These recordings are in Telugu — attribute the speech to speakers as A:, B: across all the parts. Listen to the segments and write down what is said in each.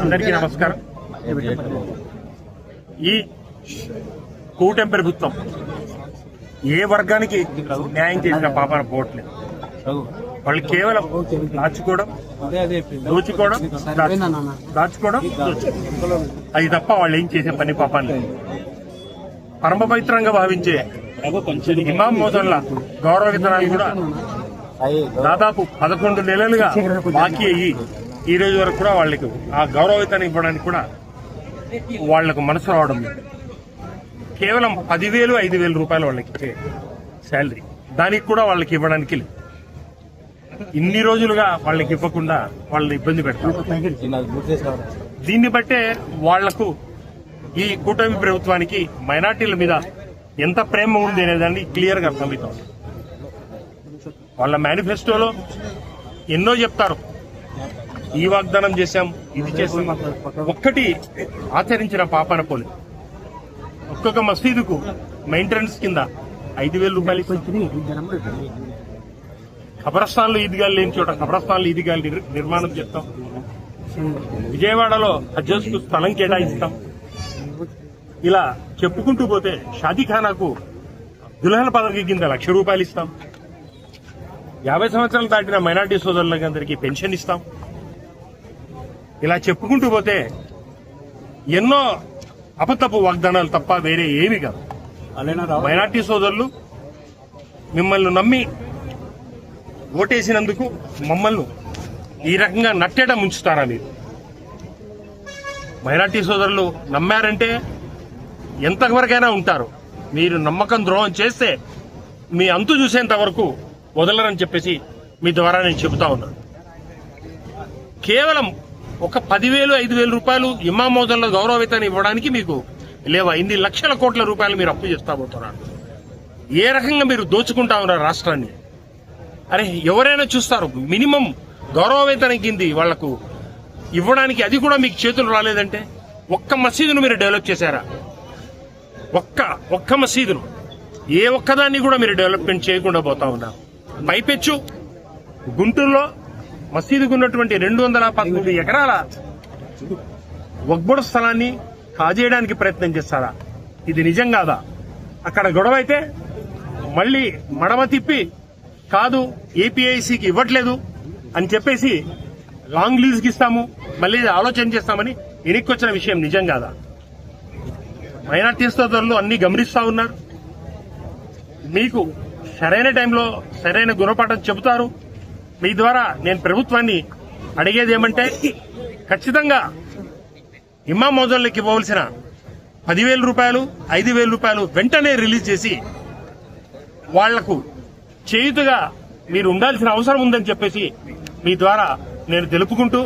A: అందరికీ నమస్కారం. ఈ కూటమి ప్రభుత్వం ఏ వర్గానికి న్యాయం చేసిన పాపాన పోవట్లేదు. వాళ్ళు కేవలం దాచుకోవడం దోచుకోవడం దాచుకోవడం అది తప్ప వాళ్ళు ఏం చేసే పని పాపాన్ని లేదు. పరమ పవిత్రంగా భావించే ఇమాం మోదన్ల గౌరవ విధానాలు కూడా దాదాపు పదకొండు నెలలుగా బాకీ అయ్యి ఈ రోజు వరకు కూడా వాళ్ళకి ఆ గౌరవితాన్ని ఇవ్వడానికి కూడా వాళ్ళకు మనసు రావడం లేదు. కేవలం పదివేలు ఐదు వేల రూపాయలు వాళ్ళకి ఇచ్చే శాలరీ. దానికి కూడా వాళ్ళకి ఇవ్వడానికి లేదు. ఇన్ని రోజులుగా వాళ్ళకి ఇవ్వకుండా వాళ్ళని ఇబ్బంది పెడతారు. దీన్ని బట్టే వాళ్ళకు ఈ కూటమి ప్రభుత్వానికి మైనార్టీల మీద ఎంత ప్రేమ ఉంది అనేదాన్ని క్లియర్గా వాళ్ళ మేనిఫెస్టోలో ఎన్నో చెప్తారు. ఈ వాగ్దానం చేశాం ఇది చేసాం ఒక్కటి ఆచరించిన పాపన పోలి. ఒక్కొక్క మసీదుకు మెయింటెనెన్స్ కింద ఐదు వేల రూపాయలు ఇస్తాం. ఖబరస్థాన్లు ఈద్గాలు లేని చోట ఖబరస్థాన్లు ఈద్గాలు నిర్మాణం చేస్తాం. విజయవాడలో హజ్జస్కు స్థలం కేటాయిస్తాం. ఇలా చెప్పుకుంటూ పోతే షాదీఖానాకు దుల్హన్ పదవి కింద లక్ష రూపాయలు ఇస్తాం. యాభై సంవత్సరాలు దాటిన మైనార్టీ సోదరులకి అందరికీ పెన్షన్ ఇస్తాం. ఇలా చెప్పుకుంటూ పోతే ఎన్నో అబద్ధపు వాగ్దానాలు తప్ప వేరే ఏమి కాదు. మైనార్టీ సోదరులు మిమ్మల్ని నమ్మి ఓటేసినందుకు మమ్మల్ని ఈ రకంగా నట్టేట ముంచుతారా మీరు? మైనార్టీ సోదరులు నమ్మారంటే ఎంతవరకైనా ఉంటారు. మీరు నమ్మకం ద్రోహం చేస్తే మీ అంతు చూసేంత వరకు వదలరని చెప్పేసి మీ ద్వారా నేను చెబుతా ఉన్నాను. కేవలం ఒక పదివేలు ఐదు వేల రూపాయలు ఇమా మోదల్లో గౌరవవేతనం ఇవ్వడానికి మీకు లేవా? ఇన్ని లక్షల కోట్ల రూపాయలు మీరు అప్పు చేస్తా పోతున్నారు. ఏ రకంగా మీరు దోచుకుంటా ఉన్నారు రాష్ట్రాన్ని? అరే ఎవరైనా చూస్తారు మినిమం గౌరవవేతనం కింది వాళ్ళకు ఇవ్వడానికి అది కూడా మీకు చేతులు రాలేదంటే ఒక్క మసీదును మీరు డెవలప్ చేశారా? ఒక్క ఒక్క మసీదును. ఏ ఒక్కదాన్ని కూడా మీరు డెవలప్మెంట్ చేయకుండా పోతా ఉన్నారు. పైపెచ్చు. గుంటూరులో మసీదుకు ఉన్నటువంటి రెండు వందల పదమూడు ఎకరాల వగ్బుడ స్థలాన్ని కాజేయడానికి ప్రయత్నం చేస్తారా? ఇది నిజం కాదా? అక్కడ గొడవ అయితే మళ్ళీ మడమ తిప్పి కాదు ఏపీఐసికి ఇవ్వట్లేదు అని చెప్పేసి లాంగ్ లీజ్కి ఇస్తాము మళ్ళీ ఇది ఆలోచన చేస్తామని వెనక్కొచ్చిన విషయం నిజం కాదా? మైనార్టీ సోదరులు అన్ని గమనిస్తా ఉన్నారు. మీకు సరైన టైంలో సరైన గుణపాఠం చెబుతారు. మీ ద్వారా నేను ప్రభుత్వాన్ని అడిగేది ఏమంటే ఖచ్చితంగా ఇమ్మా మోజన్లకు ఇవ్వవలసిన పదివేల రూపాయలు ఐదు వేల రూపాయలు వెంటనే రిలీజ్ చేసి వాళ్ళకు చేయుతుగా మీరు ఉండాల్సిన అవసరం ఉందని చెప్పేసి మీ ద్వారా నేను తెలుపుకుంటూ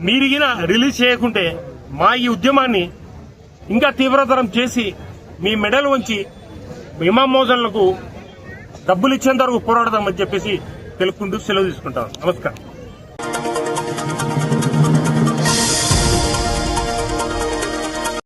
A: మీరిగిన రిలీజ్ చేయకుంటే మా ఈ ఉద్యమాన్ని ఇంకా తీవ్రతరం చేసి మీ మెడలు వంచి ఇమాం మోజన్లకు డబ్బులు ఇచ్చేంత వరకు పోరాడదామని చెప్పేసి తెలుపుకుంటూ సెలవు తీసుకుంటాం. నమస్కారం.